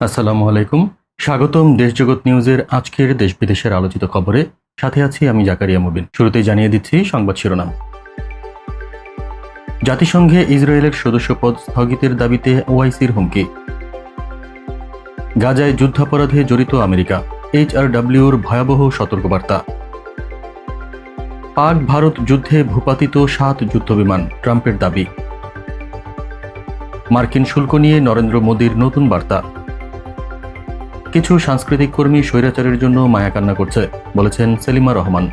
আসসালামু আলাইকুম। স্বাগতম দেশজগৎ নিউজের আজকের দেশ বিদেশের আলোচিত খবরে। সাথে আছি আমি জাকারিয়া মুবিন। শুরুতেই জানিয়ে দিচ্ছি সংবাদ শিরোনাম। জাতিসংঘে ইসরায়েলের সদস্যপদ স্থগিতের দাবিতে ওআইসির হুমকি। গাজায় যুদ্ধাপরাধে জড়িত আমেরিকা। এইচআরডব্লিউর ভয়াবহ সতর্কবার্তা। পাক ভারত যুদ্ধে ভূপাতিত সাত যুদ্ধবিমান, ট্রাম্পের দাবি। মার্কিন শুল্ক নিয়ে নরেন্দ্র মোদীর নতুন বার্তা। কিছু সাংস্কৃতিক কর্মী স্বৈরাচারের জন্য মায়া কান্না করছে, বলেছেন সেলিমা রহমান।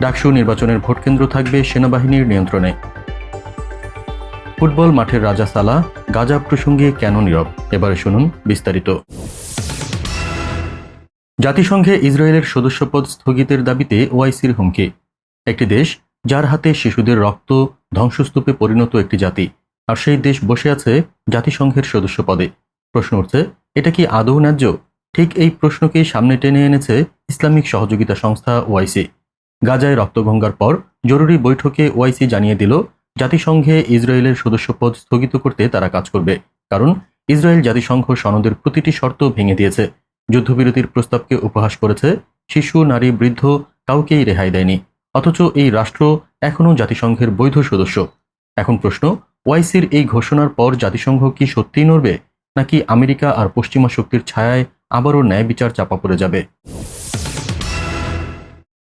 ডাকসু নির্বাচনের ভোটকেন্দ্র থাকবে সেনাবাহিনীর নিয়ন্ত্রণে। ফুটবল মাঠের রাজা সালা, গাজা প্রসঙ্গে কেন নীরব? এবারে শুনুন বিস্তারিত। জাতিসংঘে ইসরায়েলের সদস্যপদ স্থগিতের দাবিতে ওআইসির হুমকি। একটি দেশ, যার হাতে শিশুদের রক্ত, ধ্বংসস্তূপে পরিণত একটি জাতি, আর সেই দেশ বসে আছে জাতিসংঘের সদস্য পদে প্রশ্ন উঠছে এটা কি আদৌ ন্যায্য? ঠিক এই প্রশ্নকেই সামনে টেনে এনেছে ইসলামিক সহযোগিতা সংস্থা ওআইসি গাজায় রক্তগঙ্গার পর জরুরি বৈঠকে ওআইসি জানিয়ে দিল, জাতিসংঘে ইসরায়েলের সদস্যপদ স্থগিত করতে তারা কাজ করবে। কারণ, ইসরায়েল জাতিসংঘ সনদের প্রতিটি শর্ত ভেঙে দিয়েছে। যুদ্ধবিরতির প্রস্তাবকে উপহাস করেছে শিশু, নারী, বৃদ্ধ কাউকেই রেহাই দেয়নি। অথচ এই রাষ্ট্র এখনও জাতিসংঘের বৈধ সদস্য। এখন প্রশ্ন, ওয়াইসির এই ঘোষণার পর জাতিসংঘ কি সত্যিই নড়বে? নাকি আমেরিকা আর পশ্চিমা শক্তির ছায়ায় আবারও ন্যায় বিচার চাপা পড়ে যাবে?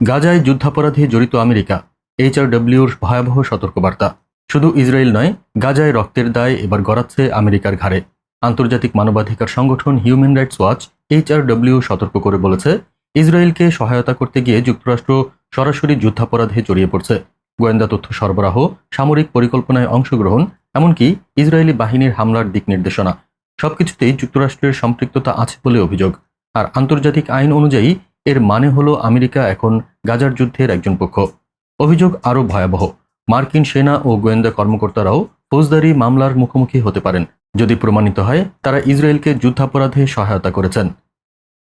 গাজায় যুদ্ধাপরাধে জড়িত আমেরিকা এইচআরডব্লিউর ভয়াবহ সতর্কবার্তা। শুধু ইসরায়েল নয়, গাজায় রক্তের দায় এবার গড়াচ্ছে আমেরিকার ঘাড়ে। আন্তর্জাতিক মানবাধিকার সংগঠন হিউম্যান রাইটস ওয়াচ এইচআরডব্লিউ সতর্ক করে বলেছে, ইসরায়েলকে সহায়তা করতে গিয়ে যুক্তরাষ্ট্র সরাসরি যুদ্ধাপরাধে জড়িয়ে পড়ছে। গোয়েন্দা তথ্য সরবরাহ, সামরিক পরিকল্পনায় অংশগ্রহণ, এমনকি ইসরায়েলি বাহিনীর হামলার দিক নির্দেশনা। সবকিছুতেই যুক্তরাষ্ট্রের সম্পৃক্ততা আছে বলে অভিযোগ। আর আন্তর্জাতিক আইন অনুযায়ী এর মানে হলো আমেরিকা এখন গাজার যুদ্ধের একজন পক্ষ। অভিযোগ আরও ভয়াবহ। মার্কিন সেনা ও গোয়েন্দা কর্মকর্তারাও ফৌজদারি মামলার মুখোমুখি হতে পারেন। যদি প্রমাণিত হয়, তারা ইসরায়েলকে যুদ্ধাপরাধে সহায়তা করেছেন।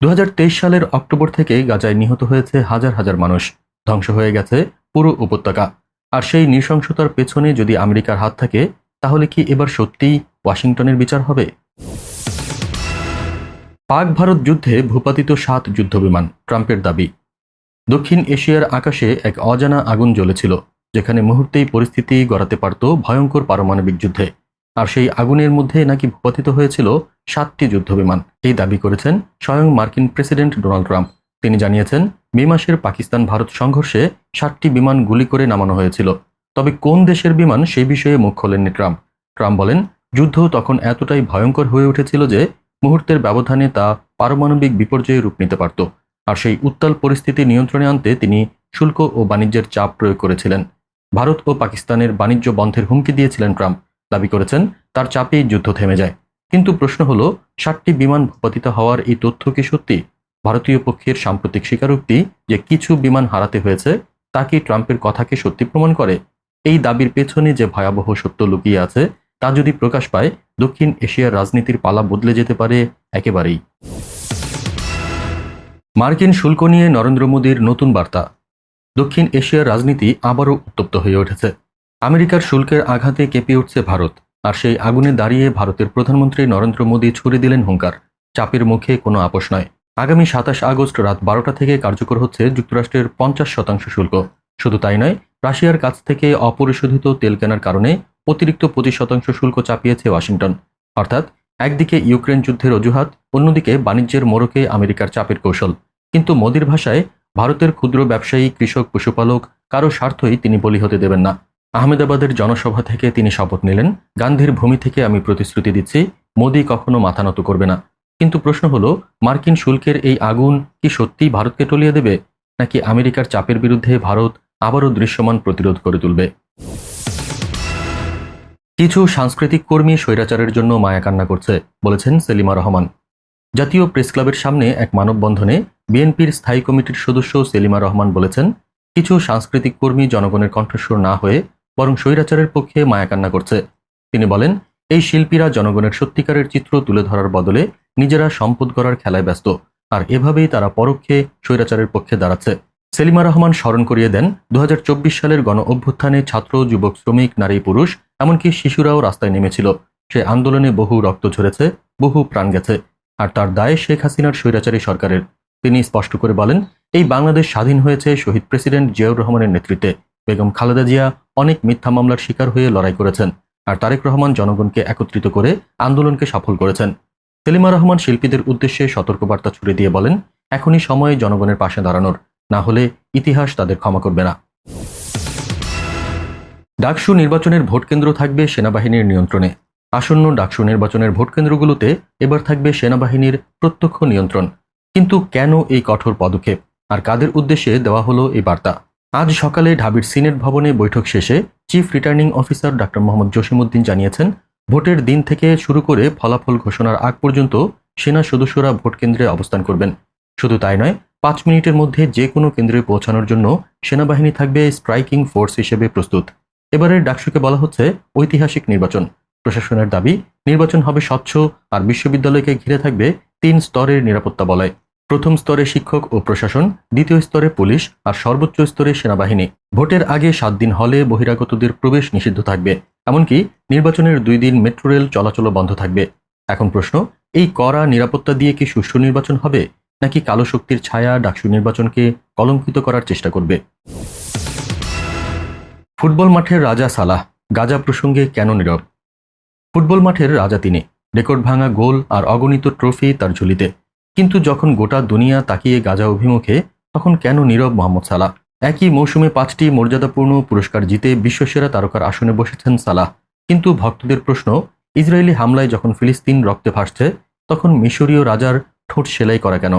দু হাজার তেইশ সালের অক্টোবর থেকে গাজায় নিহত হয়েছে হাজার হাজার মানুষ। ধ্বংস হয়ে গেছে পুরো উপত্যকা। আর সেই নৃশংসতার পেছনে যদি আমেরিকার হাত থাকে, তাহলে কি এবার সত্যিই ওয়াশিংটনের বিচার হবে? পাক ভারত যুদ্ধে ভূপাতিত সাত যুদ্ধবিমান, ট্রাম্পের দাবি। দক্ষিণ এশিয়ার আকাশে এক অজানা আগুন জ্বলেছিল, যেখানে মুহূর্তেই পরিস্থিতি গড়াতে পারত ভয়ঙ্কর পারমাণবিক যুদ্ধে। আর সেই আগুনের মধ্যে নাকি ভূপাতিত হয়েছিল সাতটি যুদ্ধবিমান, এই দাবি করেছেন স্বয়ং মার্কিন প্রেসিডেন্ট ডোনাল্ড ট্রাম্প। তিনি জানিয়েছেন, মে মাসের পাকিস্তান ভারত সংঘর্ষে সাতটি বিমান গুলি করে নামানো হয়েছিল। তবে কোন দেশের বিমান সেই বিষয়ে মুখ খোলেননি ট্রাম্প। ট্রাম্প বলেন, যুদ্ধ তখন এতটাই ভয়ঙ্কর হয়ে উঠেছিল যে মুহূর্তের ব্যবধানে তা পারমাণবিক বিপর্যয়ে রূপ নিতে পারত, আর সেই উত্তাল পরিস্থিতি নিয়ন্ত্রণে আনতে তিনি শুল্ক ও বাণিজ্যের চাপ প্রয়োগ করেছিলেন। ভারত ও পাকিস্তানের বাণিজ্য বন্ধের হুমকি দিয়েছিলেন ট্রাম্প। দাবি করেছেন, তার চাপেই যুদ্ধ থেমে যায়। কিন্তু প্রশ্ন হলো ষাটটি বিমান ভূপাতিত হওয়ার এই তথ্য কি সত্যি? ভারতীয় পক্ষের সাম্প্রতিক স্বীকারোক্তি যে কিছু বিমান হারাতে হয়েছে, তা কি ট্রাম্পের কথাকে সত্যি প্রমাণ করে? এই দাবির পেছনে যে ভয়াবহ সত্য লুকিয়ে আছে তা যদি প্রকাশ পায়, দক্ষিণ এশিয়ার রাজনীতির পালা বদলে যেতে পারে একেবারেই। মার্কিন শুল্ক নিয়ে নরেন্দ্র মোদীর নতুন বার্তা। দক্ষিণ এশিয়ার রাজনীতি আবারও উত্তপ্ত হয়ে উঠেছে। আমেরিকার শুল্কের আঘাতে কেঁপে উঠছে ভারত, আর সেই আগুনে দাঁড়িয়ে ভারতের প্রধানমন্ত্রী নরেন্দ্র মোদী ছুড়ে দিলেন হুঙ্কার। চাপের মুখে কোনো আপোষ নয়। আগামী সাতাশ আগস্ট রাত বারোটা থেকে কার্যকর হচ্ছে যুক্তরাষ্ট্রের পঞ্চাশ শতাংশ শুল্ক। শুধু তাই নয়, রাশিয়ার কাছ থেকে অপরিশোধিত তেল কেনার কারণে অতিরিক্ত পঁচিশ শতাংশ শুল্ক চাপিয়েছে ওয়াশিংটন। অর্থাৎ, একদিকে ইউক্রেন যুদ্ধের অজুহাত, অন্যদিকে বাণিজ্যের মোড়কে আমেরিকার চাপের কৌশল। কিন্তু মোদির ভাষায়, ভারতের ক্ষুদ্র ব্যবসায়ী, কৃষক, পশুপালক কারও স্বার্থই তিনি বলি হতে দেবেন না। আহমেদাবাদের জনসভা থেকে তিনি শপথ নিলেন, গান্ধীর ভূমি থেকে আমি প্রতিশ্রুতি দিচ্ছি, মোদি কখনো মাথা নত করবে না। কিন্তু প্রশ্ন হলো, মার্কিন শুল্কের এই আগুন কি সত্যিই ভারতকে টলিয়ে দেবে, নাকি আমেরিকার চাপের বিরুদ্ধে ভারত আবারও দৃশ্যমান প্রতিরোধ করে তুলবে? কিছু সাংস্কৃতিক কর্মী স্বৈরাচারের জন্য মায়া কান্না করছে, বলেছেন সেলিমা রহমান। জাতীয় প্রেস ক্লাবের সামনে এক মানববন্ধনে বিএনপির স্থায়ী কমিটির সদস্য সেলিমা রহমান বলেছেন, কিছু সাংস্কৃতিক কর্মী জনগণের কণ্ঠস্বর না হয়ে বরং স্বৈরাচারের পক্ষে মায়া কান্না করছে। তিনি বলেন, এই শিল্পীরা জনগণের সত্যিকারের চিত্র তুলে ধরার বদলে নিজেরা সম্পদ করার খেলায় ব্যস্ত, আর এভাবেই তারা পরোক্ষে স্বৈরাচারের পক্ষে দাঁড়াচ্ছে। সেলিমা রহমান স্মরণ করিয়ে দেন দু হাজার চব্বিশ সালের গণ অভ্যুত্থানে ছাত্র, যুবক, শ্রমিক, নারী, পুরুষ, এমনকি শিশুরাও রাস্তায় নেমেছিল। সে আন্দোলনে বহু রক্ত ঝরেছে, বহু প্রাণ গেছে, আর তার দায়ে শেখ হাসিনার স্বৈরাচারী সরকারের। তিনি স্পষ্ট করে বলেন, এই বাংলাদেশ স্বাধীন হয়েছে শহীদ প্রেসিডেন্ট জিয়াউর রহমানের নেতৃত্বে। বেগম খালেদা জিয়া অনেক মিথ্যা মামলার শিকার হয়ে লড়াই করেছেন, আর তারেক রহমান জনগণকে একত্রিত করে আন্দোলনকে সফল করেছেন। সেলিমা রহমান শিল্পীদের উদ্দেশ্যে সতর্কবার্তা ছুড়ে দিয়ে বলেন, এখনই সময় জনগণের পাশে দাঁড়ানোর। না হলে ইতিহাস তাদের ক্ষমা করবে না। ডাকসু নির্বাচনের ভোট কেন্দ্র থাকবে সেনাবাহিনীর নিয়ন্ত্রণে। আসন্ন ডাকসু নির্বাচনের ভোট কেন্দ্রগুলোতে এবার থাকবে সেনাবাহিনীর প্রত্যক্ষ নিয়ন্ত্রণ। কিন্তু কেন এই কঠোর পদক্ষেপ? আর কাদের উদ্দেশ্যে দেওয়া হলো এই বার্তা? আজ সকালে ঢাবির সিনেট ভবনে বৈঠক শেষে চিফ রিটার্নিং অফিসার ডাক্তার মোহাম্মদ জসিমুদ্দিন জানিয়েছেন, ভোটের দিন থেকে শুরু করে ফলাফল ঘোষণার আগ পর্যন্ত সেনা সদস্যরা ভোট কেন্দ্রে অবস্থান করবেন। শুধু তাই নয় পাঁচ মিনিটের মধ্যে যে কোনো কেন্দ্রে পৌঁছানোর জন্য সেনাবাহিনী থাকবে স্ট্রাইকিং ফোর্স হিসেবে প্রস্তুত। এবারের ডাকসুকে বলা হচ্ছে ঐতিহাসিক নির্বাচন। প্রশাসনের দাবি, নির্বাচন হবে স্বচ্ছ আর বিশ্ববিদ্যালয়কে ঘিরে থাকবে তিন স্তরের নিরাপত্তা বলয়। প্রথম স্তরে শিক্ষক ও প্রশাসন, দ্বিতীয় স্তরে পুলিশ আর সর্বোচ্চ স্তরে সেনাবাহিনী। ভোটের আগে সাত দিন হলে বহিরাগতদের প্রবেশ নিষিদ্ধ থাকবে। এমনকি নির্বাচনের দুই দিন মেট্রো রেল চলাচলও বন্ধ থাকবে। এখন প্রশ্ন, এই কড়া নিরাপত্তা দিয়ে কি সুষ্ঠু নির্বাচন হবে? নাকি কালো শক্তির ছায়া ডাকসু নির্বাচনকে কলঙ্কিত করার চেষ্টা করবে? ফুটবল মাঠের রাজা সালাহ গাজা প্রসঙ্গে কেন নীরব? ফুটবল মাঠের রাজা তিনি। রেকর্ড ভাঙা গোল আর অগণিত ট্রফি তার ঝুলিতে। কিন্তু যখন গোটা দুনিয়া তাকিয়ে গাজা অভিমুখে, তখন কেন নীরব মোহাম্মদ সালাহ? একই মৌসুমে পাঁচটি মর্যাদাপূর্ণ পুরস্কার জিতে বিশ্বসেরা তারকার আসনে বসেছেন সালাহ। কিন্তু ভক্তদের প্রশ্ন, ইসরায়েলি হামলায় যখন ফিলিস্তিন রক্তে ভাসছে, তখন মিশরীয় রাজার ঠোঁট সেলাই করা কেন?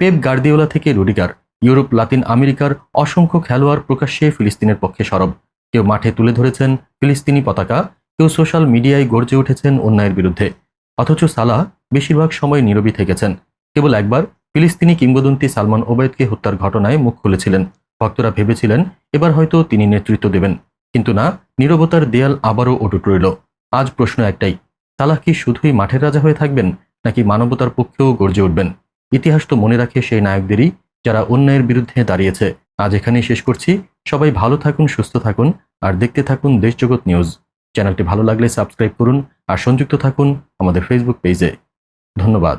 পেপ গার্দিওলা থেকে রুডিগার, ইউরোপ, লাতিন আমেরিকার অসংখ্য খেলোয়াড় প্রকাশ্যে ফিলিস্তিনের পক্ষে সরব। কেউ মাঠে তুলে ধরেছেন ফিলিস্তিনি পতাকা, কেউ সোশ্যাল মিডিয়ায় গর্জে উঠেছেন অন্যায়ের বিরুদ্ধে। অথচ সালাহ বেশিরভাগ সময় নীরবই থেকেছেন। কেবল একবার ফিলিস্তিনি কিংবদন্তি সালমান ওবায়দকে হত্যার ঘটনায় মুখ খুলেছিলেন। ভক্তরা ভেবেছিলেন, এবার হয়তো তিনি নেতৃত্ব দেবেন। কিন্তু না, নীরবতার দেয়াল আবারও অটুট রইল। আজ প্রশ্ন একটাই, সালাহ কি শুধুই মাঠের রাজা হয়ে থাকবেন, নাকি মানবতার পক্ষেও গর্জে উঠবেন? ইতিহাস তো মনে রাখে সেই নায়কদেরই, যারা অন্যায়ের বিরুদ্ধে দাঁড়িয়েছে। আজ এখানেই শেষ করছি। সবাই ভালো থাকুন, সুস্থ থাকুন, আর দেখতে থাকুন দেশজগৎ নিউজ। চ্যানেলটি ভালো লাগলে সাবস্ক্রাইব করুন, আর সংযুক্ত থাকুন আমাদের ফেসবুক পেজে ধন্যবাদ।